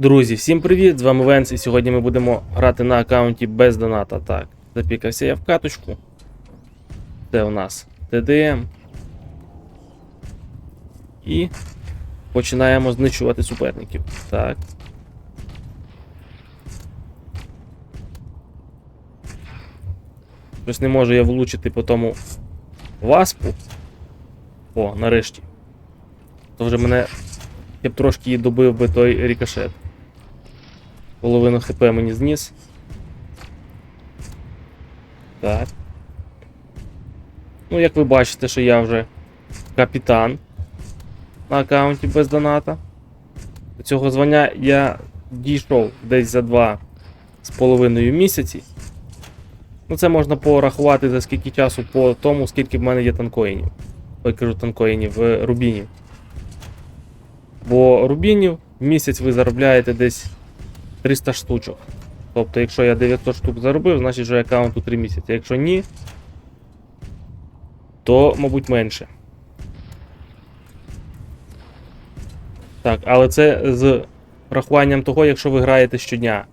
Друзі, всім привіт! З вами Венс, і сьогодні ми будемо грати на аккаунті без доната. Так, запікався я в каточку. Це у нас ТДМ. І починаємо знищувати суперників. Так. Щось не можу я влучити по тому васпу. О, нарешті. То вже мене я б трошки добив би той рікошет. Половину хп мені зніс. Так. Ну, як ви бачите, що я вже капітан на аккаунті без доната. До цього звання я дійшов десь за два з половиною місяці. Ну, це можна порахувати за скільки часу по тому, скільки в мене є танкоїнів. Ой, кажу танкоїнів, е, рубінів. Бо рубінів в місяць ви заробляєте десь 300 штучок. Тобто, якщо я 900 штук заробив, значить вже аккаунту 3 місяці. Якщо ні, то, мабуть, менше. Так, але це з рахуванням того, якщо ви граєте щодня,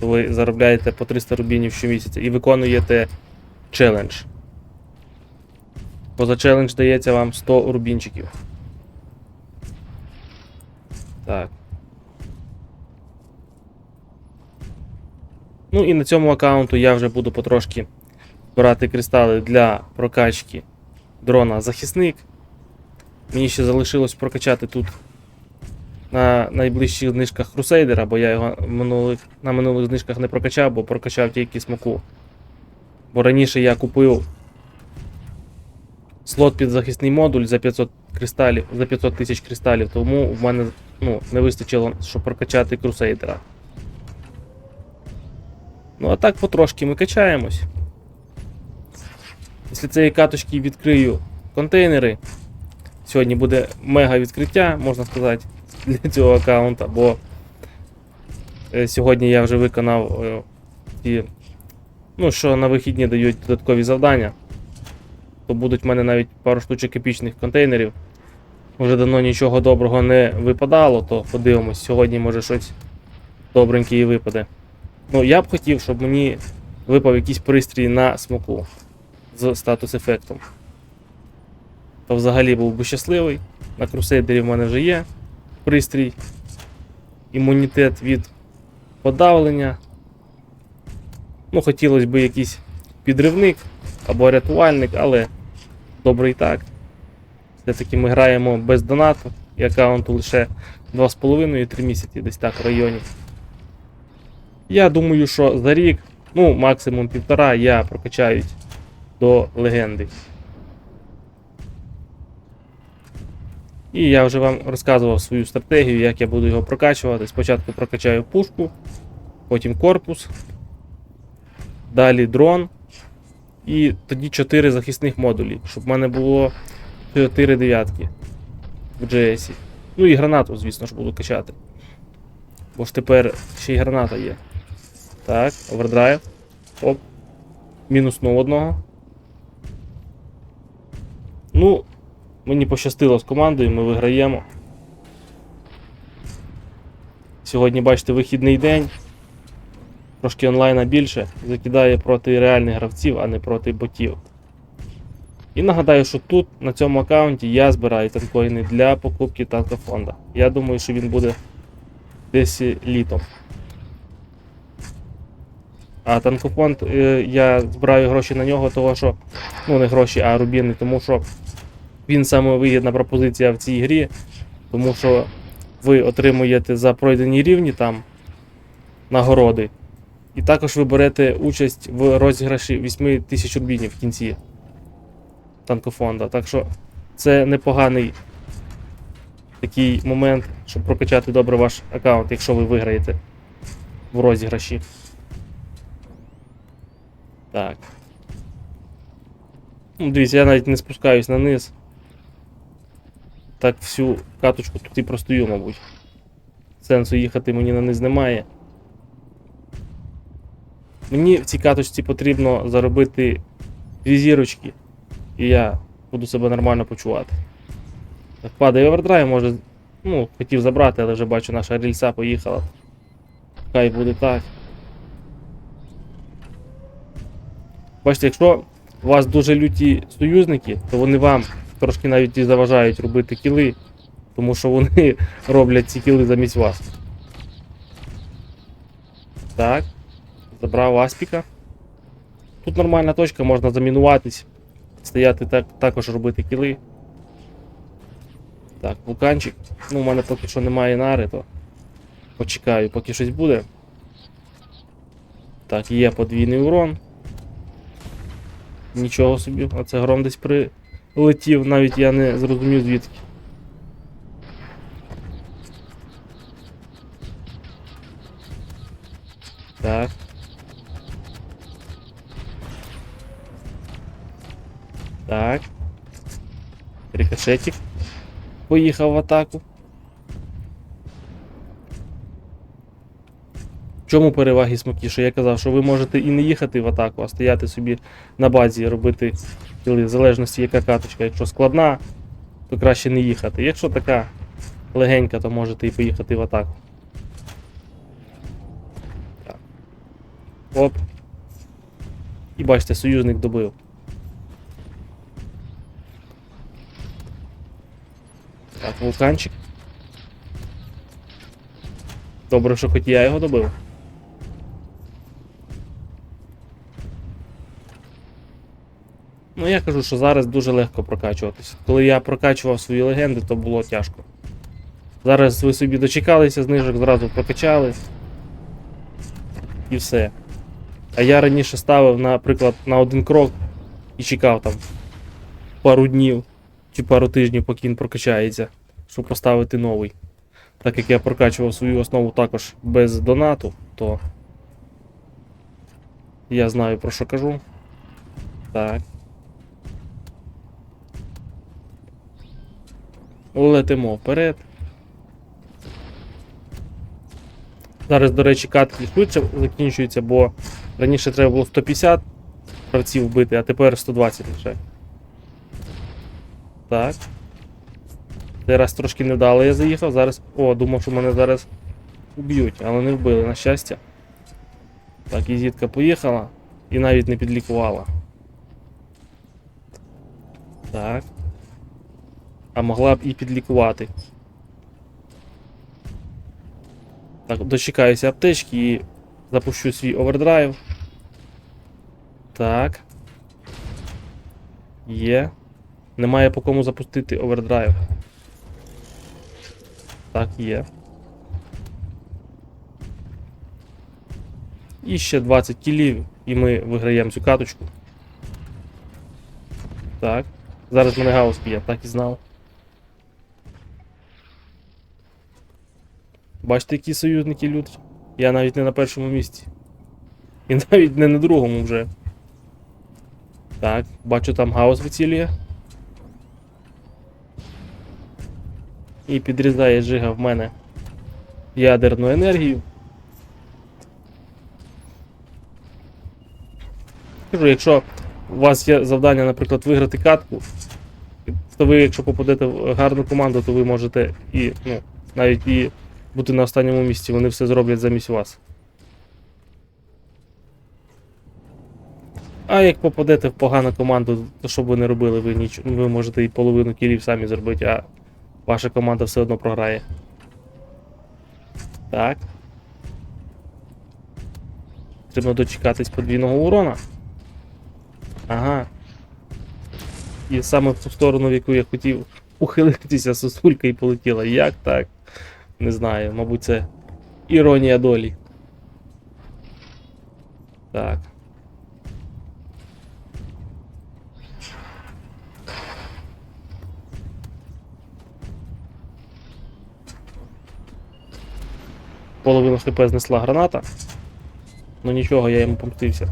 то ви заробляєте по 300 рубінів щомісяця і виконуєте челендж. Бо за челендж дається вам 100 рубінчиків. Так. Ну і на цьому аккаунту я вже буду потрошки збирати кристали для прокачки дрона захисник. Мені ще залишилось прокачати тут на найближчих знижках Crusader, бо я його минулих, на минулих знижках не прокачав, бо прокачав тільки смоку. Бо раніше я купив слот під захисний модуль за 500 кристалів, за 500 тисяч кристалів, тому в мене ну, не вистачило, щоб прокачати крусейдера. Ну, а так потрошки ми качаємось. Після цієї каточки відкрию контейнери. Сьогодні буде мега відкриття, можна сказати, для цього аккаунта, бо е, сьогодні я вже виконав е, ті, ну, що на вихідні дають додаткові завдання. То будуть в мене навіть пару штучок епічних контейнерів. Вже давно нічого доброго не випадало, то подивимось, сьогодні може щось добреньке і випаде. Ну, я б хотів, щоб мені випав якийсь пристрій на смоку з статус ефектом. То взагалі був би щасливий. На крусейдері в мене вже є пристрій. Імунітет від подавлення. Ну, хотілося б якийсь підривник або рятувальник, але добре і так. Все-таки ми граємо без донату і аккаунту лише 2,5-3 місяці, десь так в районі. Я думаю, що за рік, ну, максимум півтора, я прокачаюсь до легенди. І я вже вам розказував свою стратегію, як я буду його прокачувати. Спочатку прокачаю пушку, потім корпус, далі дрон. І тоді 4 захисних модулі, щоб в мене було 4 дев'ятки в GS. Ну і гранату, звісно ж, буду качати. Бо ж тепер ще й граната є. Так, овердрайв. Оп. Мінуснув одного. Ну, мені пощастило з командою, ми виграємо. Сьогодні, бачите, вихідний день. Трошки онлайна більше. Закидає проти реальних гравців, а не проти ботів. І нагадаю, що тут, на цьому аккаунті, я збираю танкоїни для покупки танкофонда. Я думаю, що він буде десь літом. А танкофонд е, я збираю гроші на нього, того що. Ну, не гроші, а рубіни, тому що він саме вигідна пропозиція в цій грі, тому що ви отримуєте за пройдені рівні там нагороди. І також ви берете участь в розіграші 8 тисяч рубінів в кінці танкофонда. Так що це непоганий такий момент, щоб прокачати добре ваш аккаунт, якщо ви виграєте в розіграші. Так. Ну, дивіться, я навіть не спускаюсь на низ. Так всю каточку тут і простою, мабуть. Сенсу їхати мені на низ немає. Мені в цій каточці потрібно заробити дві зірочки, і я буду себе нормально почувати. Так, падає овердрайв, може. Ну, хотів забрати, але вже бачу, наша рельса поїхала. Хай буде так. Бачите, якщо у вас дуже люті союзники, то вони вам трошки навіть і заважають робити кіли, тому що вони роблять ці кіли замість вас. Так. Забрав аспіка. Тут нормальна точка, можна замінуватись, стояти так, також робити кіли. Так, вулканчик. Ну, у мене поки що немає нари, то почекаю, поки щось буде. Так, є подвійний урон. Нічого собі, а це гром десь прилетів, навіть я не зрозумів звідки. Так. Так. Рикошетик. Поїхав в атаку. Чому переваги смокі? Я казав, що ви можете і не їхати в атаку, а стояти собі на базі, робити кіли, в залежності яка каточка. Якщо складна, то краще не їхати. Якщо така легенька, то можете і поїхати в атаку. Так. Оп. І бачите, союзник добив. Так, вулканчик. Добре, що хоч я його добив. Ну я кажу, що зараз дуже легко прокачуватися. Коли я прокачував свої легенди, то було тяжко. Зараз ви собі дочекалися знижок, зразу прокачали. І все. А я раніше ставив, наприклад, на один крок і чекав там пару днів чи пару тижнів, поки він прокачається, щоб поставити новий. Так як я прокачував свою основу також без донату, то я знаю про що кажу. Так. Летимо вперед. Зараз, до речі, катки швидше закінчуються, бо раніше треба було 150 гравців вбити, а тепер 120 лише. Так. Цей раз трошки невдало я заїхав, зараз. О, думав, що мене зараз уб'ють, але не вбили, на щастя. Так, і зітка поїхала і навіть не підлікувала. Так. А могла б і підлікувати. Так, дочекаюся аптечки і запущу свій овердрайв. Так. Є. Немає по кому запустити овердрайв. Так, є. І ще 20 кілів, і ми виграємо цю каточку. Так. Зараз мене гаус б'є, так і знав. Бачите, які союзники лють? Я навіть не на першому місці. І навіть не на другому вже. Так, бачу там гаус вицілює. І підрізає жига в мене ядерну енергію. Кажу, якщо у вас є завдання, наприклад, виграти катку, то ви, якщо попадете в гарну команду, то ви можете і, ну, навіть і бути на останньому місці, вони все зроблять замість вас. А як попадете в погану команду, то що б ви не робили, ви ніч... ви можете і половину кілів самі зробити, а ваша команда все одно програє. Так. Треба дочекатись подвійного урона. Ага. І саме в ту сторону, в яку я хотів ухилитися, сосулька і полетіла. Як так? Не знаю, мабуть, це іронія долі. Так. Половину хп знесла граната. Ну нічого, я йому помстився.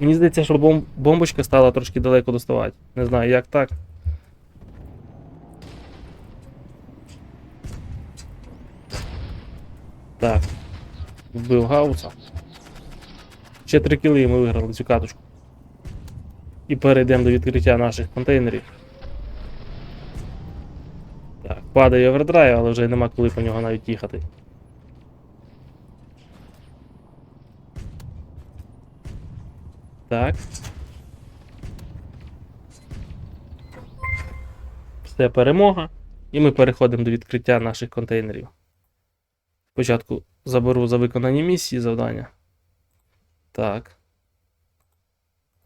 Мені здається, що бом... бомбочка стала трошки далеко доставати. Не знаю, як так. Так. Вбив Гауса. Ще три кіли і ми виграли цю каточку. І перейдемо до відкриття наших контейнерів. Так. падає овердрайв, але вже нема коли по нього навіть їхати. Так. Все перемога. І ми переходимо до відкриття наших контейнерів. Спочатку заберу за виконані місії завдання. Так.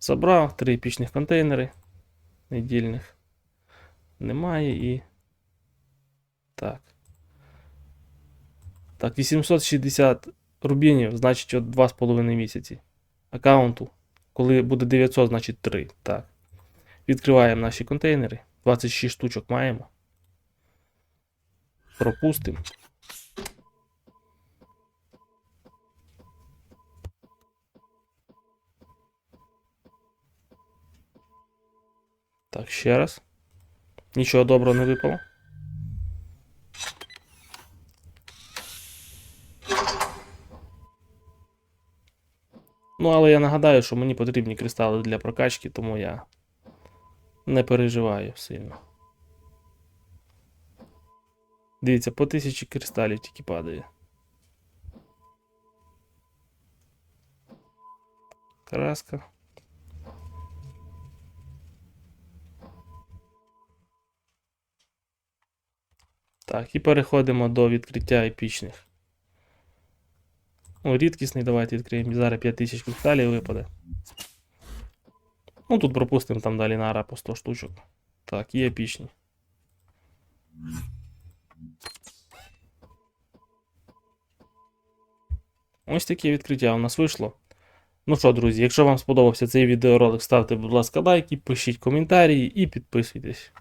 Забрав три епічних контейнери недільних. Немає і. Так. Так, 860 рубінів, значить от 2,5 місяці. Аккаунту. Коли буде 900, значить 3. Так. Відкриваємо наші контейнери. 26 штучок маємо. Пропустимо. Так, ще раз. Нічого доброго не випало. Ну, але я нагадаю, що мені потрібні кристали для прокачки, тому я не переживаю сильно. Дивіться, по тисячі кристалів тільки падає. Краска. Так, і переходимо до відкриття епічних. Ну, рідкісний, давайте відкриємо. Зараз 5000 кристалів випаде. Ну, тут пропустимо там далі нара по 100 штучок. Так, і епічні. Ось таке відкриття у нас вийшло. Ну що, друзі, якщо вам сподобався цей відеоролик, ставте, будь ласка, лайки, пишіть коментарі і підписуйтесь.